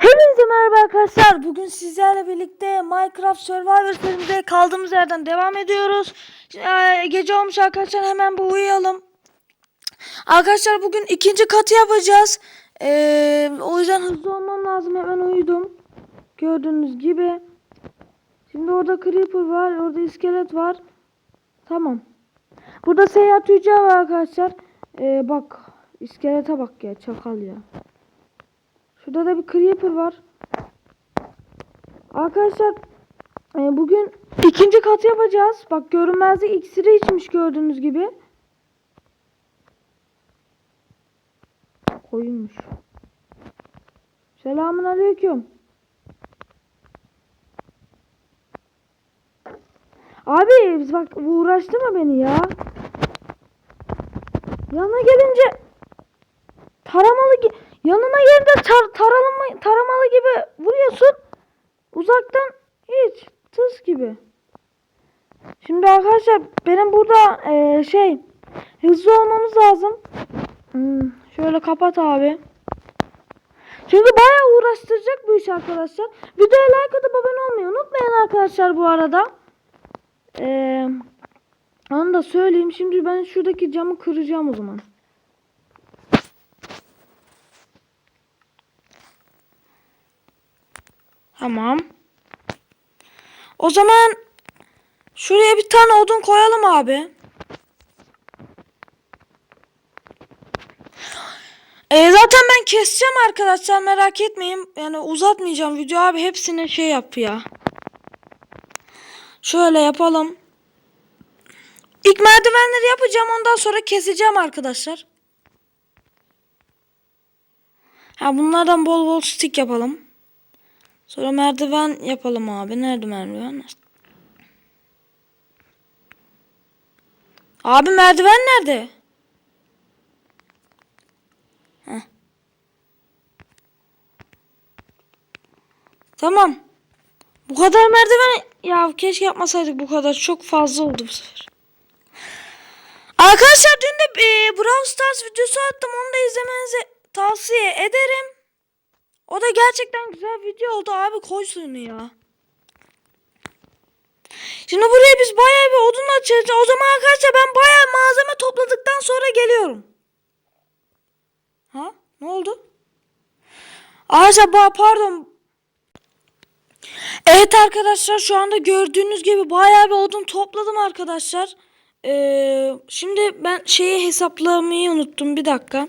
Hepinize merhaba arkadaşlar. Bugün sizlerle birlikte Minecraft Survivor serimizde kaldığımız yerden devam ediyoruz. Ee, Gece olmuş arkadaşlar hemen bir uyuyalım. Arkadaşlar bugün ikinci katı yapacağız. Ee, o yüzden hızlı olmam lazım. Hemen uyudum. Gördüğünüz gibi. Şimdi orada Creeper var. Orada iskelet var. Tamam. Burada seyahat tüccar var arkadaşlar. Ee, bak. iskelete bak ya. Çakal ya. Şurada da bir creeper var. Arkadaşlar e, bugün ikinci katı yapacağız. Bak görünmezlik iksiri içmiş gördüğünüz gibi. Koyunmuş. Selamun aleyküm. Abi bak uğraştırma beni ya. Yanına gelince taramalı gi- yanına gelince tar taralama taramalı gibi vuruyorsun. Uzaktan hiç tız gibi. Şimdi arkadaşlar benim burada eee, şey hızlı olmamız lazım. Hmm, şöyle kapat abi. Çünkü bayağı uğraştıracak bu iş arkadaşlar. Videoya like atıp abone olmayı unutmayın arkadaşlar bu arada. Eee onu da söyleyeyim. Şimdi ben şuradaki camı kıracağım o zaman. Tamam. O zaman şuraya bir tane odun koyalım abi. Ee, zaten ben keseceğim arkadaşlar merak etmeyin. Yani uzatmayacağım video abi hepsini şey yap ya. Şöyle yapalım. İlk merdivenleri yapacağım ondan sonra keseceğim arkadaşlar. Ha bunlardan bol bol stick yapalım. Sonra merdiven yapalım abi. Nerede merdiven? Abi merdiven nerede? Heh. Tamam. Bu kadar merdiven ya keşke yapmasaydık bu kadar. Çok fazla oldu bu sefer. Arkadaşlar dün de e, Brawl Stars videosu attım. Onu da izlemenizi tavsiye ederim. O da gerçekten güzel video oldu abi koy suyunu ya. Şimdi buraya biz bayağı bir odun açacağız. O zaman arkadaşlar ben bayağı malzeme topladıktan sonra geliyorum. Ha? Ne oldu? Arkadaşlar pardon. Evet arkadaşlar şu anda gördüğünüz gibi bayağı bir odun topladım arkadaşlar. Ee, şimdi ben şeyi hesaplamayı unuttum bir dakika.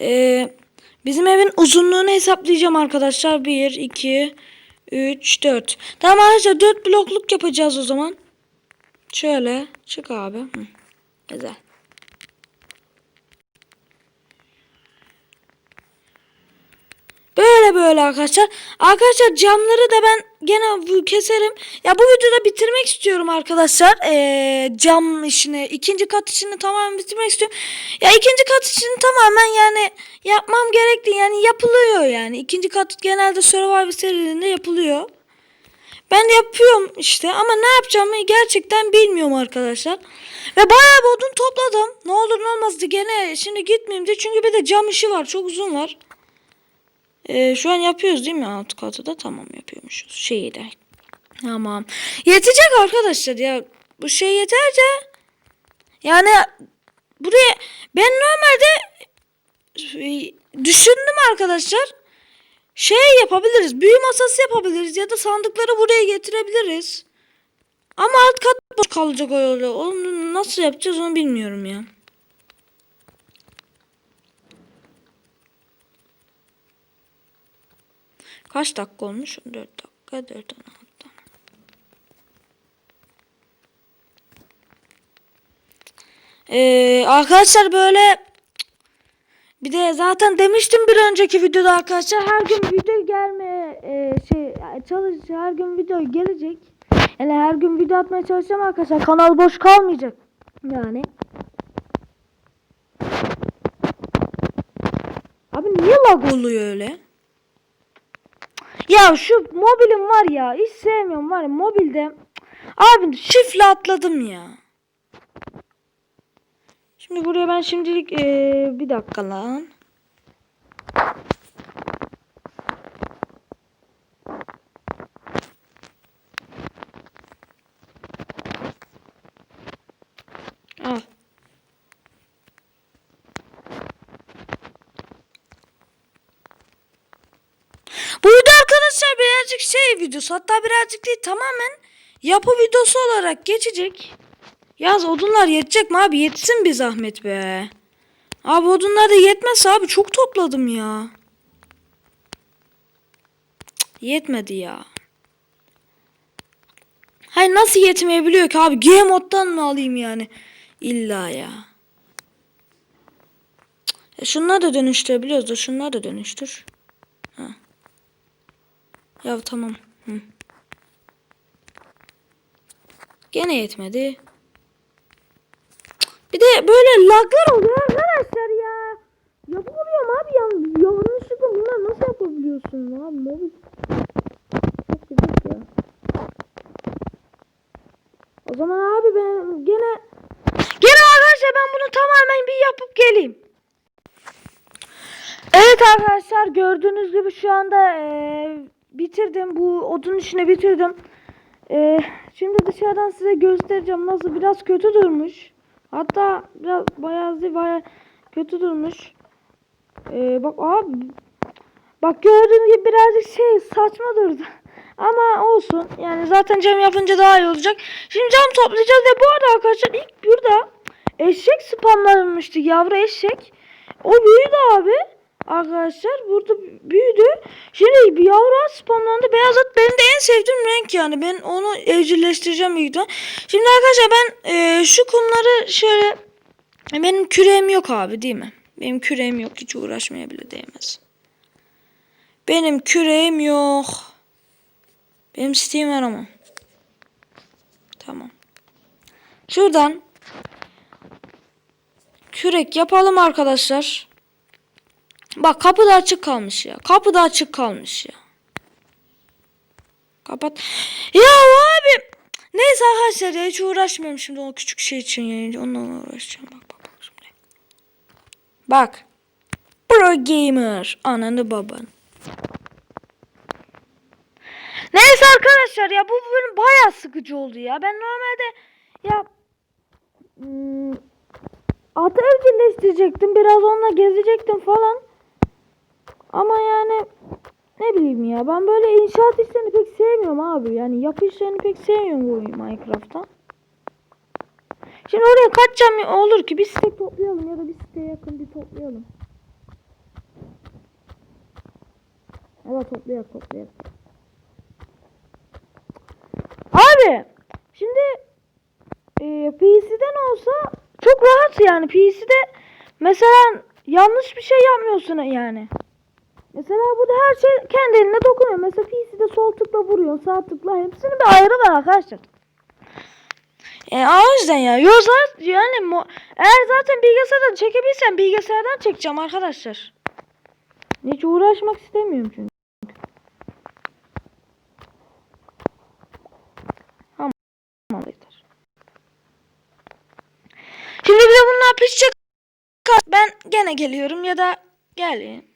Ee, bizim evin uzunluğunu hesaplayacağım arkadaşlar. 1, 2, 3, 4. Tamam arkadaşlar 4 blokluk yapacağız o zaman. Şöyle çık abi. Hı, güzel. Böyle böyle arkadaşlar. Arkadaşlar camları da ben gene keserim. Ya bu videoda bitirmek istiyorum arkadaşlar. Ee, cam işini, ikinci kat işini tamamen bitirmek istiyorum. Ya ikinci kat işini tamamen yani yapmam gerekti. Yani yapılıyor yani. İkinci kat genelde Survivor serilerinde yapılıyor. Ben de yapıyorum işte ama ne yapacağımı gerçekten bilmiyorum arkadaşlar. Ve bayağı bir odun topladım. Ne olur ne olmaz gene şimdi gitmeyeyim de çünkü bir de cam işi var. Çok uzun var. Ee, şu an yapıyoruz değil mi alt katı da? Tamam yapıyormuşuz. Şeyi de. Tamam. Yetecek arkadaşlar ya. Bu şey yeterce. Yani buraya ben normalde e, düşündüm arkadaşlar. Şey yapabiliriz. Büyü masası yapabiliriz ya da sandıkları buraya getirebiliriz. Ama alt kat boş kalacak öyle. Onu nasıl yapacağız onu bilmiyorum ya. Kaç dakika olmuş? 4 dakika, 4 16. Ee, arkadaşlar böyle bir de zaten demiştim bir önceki videoda arkadaşlar her gün video gelmeye e, şey çalış her gün video gelecek. Yani her gün video atmaya çalışacağım arkadaşlar. Kanal boş kalmayacak. Yani. Abi niye lag oluyor öyle? Ya şu mobilim var ya hiç sevmiyorum var ya mobilde. Abi şifle atladım ya. Şimdi buraya ben şimdilik eee, bir dakika lan. arkadaşlar şey videosu hatta birazcık değil tamamen yapı videosu olarak geçecek. Yaz odunlar yetecek mi abi? Yetsin bir zahmet be. Abi odunlar da yetmez abi. Çok topladım ya. Yetmedi ya. Hayır nasıl yetmeyebiliyor ki abi? G moddan mı alayım yani? İlla ya. Cık, E şunları da dönüştürebiliyoruz da şunları da dönüştür. Ya tamam. Hı. Gene yetmedi. Bir de böyle laglar oluyor arkadaşlar ya. Yapamıyorum abi ya. Yanlışlıkla bunlar nasıl yapabiliyorsun abi? Mobil. Çok gıcık ya. O zaman abi ben gene gene arkadaşlar ben bunu tamamen bir yapıp geleyim. Evet arkadaşlar gördüğünüz gibi şu anda eee, bitirdim. Bu odun işini bitirdim. Eee, şimdi dışarıdan size göstereceğim nasıl biraz kötü durmuş. Hatta biraz bayağı bayağı kötü durmuş. Eee, bak abi bak gördüğünüz gibi birazcık şey saçma durdu. Ama olsun. Yani zaten cam yapınca daha iyi olacak. Şimdi cam toplayacağız ve bu arada arkadaşlar ilk burada eşek spamlanmıştı. Yavru eşek. O büyüdü abi. Arkadaşlar burada büyüdü. Şimdi bir yavru at spamlandı. Beyaz at benim de en sevdiğim renk yani. Ben onu evcilleştireceğim büyük. Şimdi arkadaşlar ben e, şu kumları şöyle benim küreğim yok abi değil mi? Benim küreğim yok. Hiç uğraşmaya bile değmez. Benim küreğim yok. Benim Steam var ama. Tamam. Şuradan kürek yapalım arkadaşlar. Bak kapı da açık kalmış ya. Kapı da açık kalmış ya. Kapat. Ya abi. Neyse arkadaşlar ya hiç uğraşmıyorum şimdi o küçük şey için ya. Onunla uğraşacağım. Bak bak bak şimdi. Bak. Pro gamer. Ananı baban. Neyse arkadaşlar ya bu bölüm bayağı sıkıcı oldu ya. Ben normalde ya hmm, atı evcilleştirecektim. Biraz onunla gezecektim falan. Ama yani ne bileyim ya ben böyle inşaat işlerini pek sevmiyorum abi. Yani yapı işlerini pek sevmiyorum bu Minecraft'ta. Şimdi oraya kaç cam olur ki bir site toplayalım ya da bir siteye yakın bir toplayalım. Evet toplayalım toplayalım. Abi şimdi e, PC'den olsa çok rahat yani PC'de mesela yanlış bir şey yapmıyorsun yani. Mesela burada her şey kendi eline dokunuyor. Mesela PC'de sol tıkla vuruyor, sağ tıkla hepsinin bir ayrı var arkadaşlar. Yani o yüzden ya. Yo zaten yani eğer zaten bilgisayardan çekebilsem bilgisayardan çekeceğim arkadaşlar. Hiç uğraşmak istemiyorum çünkü. Şimdi bir de bunlar pişecek. Ben gene geliyorum ya da gelin.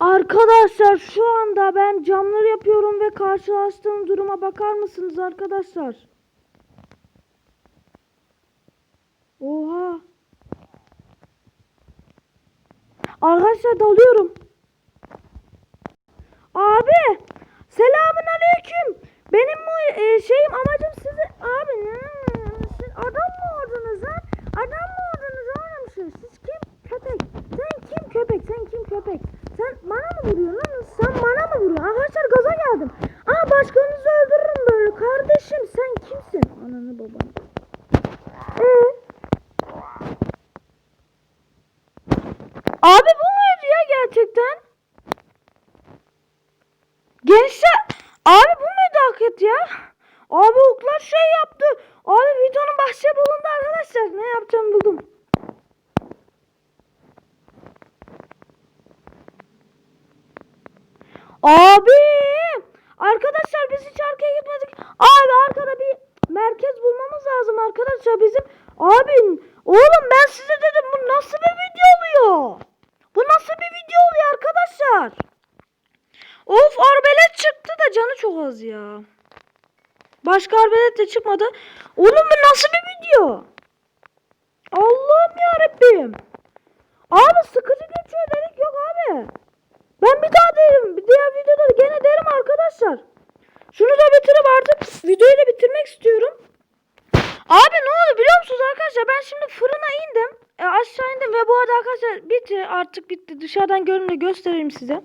Arkadaşlar şu anda ben camları yapıyorum ve karşılaştığım duruma bakar mısınız arkadaşlar? Oha. Arkadaşlar dalıyorum. Abi selamun aleyküm. Benim bu e, şeyim amacım sizi abi siz adam mı oldunuz lan? Adam mı oldunuz oğlum siz? Siz kim? Köpek. Sen kim köpek? Sen kim köpek? Sen bana mı vuruyorsun lan? Sen bana mı vuruyorsun? Arkadaşlar gaza geldim. Aa başkanınızı öldürürüm böyle. Kardeşim sen kimsin? Ananı babanı. Ee? Abi bu muydu ya gerçekten? Gençler abi bu hakikaten ya? Abi oklar şey yaptı. Abi videonun bahçe bulundu arkadaşlar. Ne yapacağım buldum. Abi arkadaşlar biz hiç arkaya gitmedik. Abi arkada bir merkez bulmamız lazım arkadaşlar bizim. Abi oğlum ben size dedim bu nasıl bir video oluyor? Bu nasıl bir video oluyor arkadaşlar? Of arbelet çıktı da canı çok az ya. Başka arbelet de çıkmadı. Oğlum bu nasıl bir video? Allah'ım yarabbim. Abi sıkıcı geçiyor dedik yok abi. Ben bir daha derim. Bir diğer videoda gene derim arkadaşlar. Şunu da bitirip artık videoyu da bitirmek istiyorum. Abi ne oldu biliyor musunuz arkadaşlar? Ben şimdi fırına indim. E, aşağı indim ve bu arada arkadaşlar bitti artık bitti. Dışarıdan görünümü göstereyim size.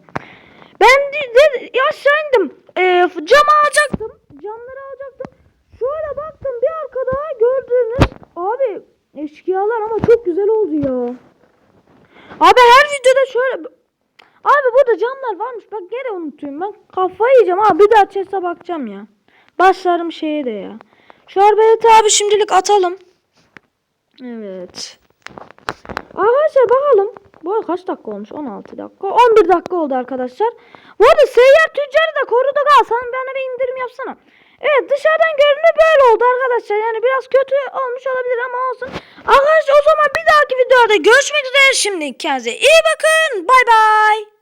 Ben de, de- aşağı indim. E, cam alacaktım. Camları alacaktım. Şöyle baktım bir arkada gördüğünüz abi eşkıyalar ama çok güzel oldu ya. Abi her videoda şöyle Abi burada camlar varmış. Bak gene unutuyorum. Ben kafayı yiyeceğim. Abi bir daha chest'e bakacağım ya. Başlarım şeye de ya. Şu arbeleti abi şimdilik atalım. Evet. Arkadaşlar bakalım. Bu arada kaç dakika olmuş? 16 dakika. 11 dakika oldu arkadaşlar. Bu arada seyyar tüccarı da koruduk ha. Sen bana bir indirim yapsana. Evet dışarıdan görünümü böyle oldu arkadaşlar. Yani biraz kötü olmuş olabilir ama olsun. Arkadaşlar o zaman bir dahaki videoda görüşmek üzere. Şimdi kendinize iyi bakın. Bay bay.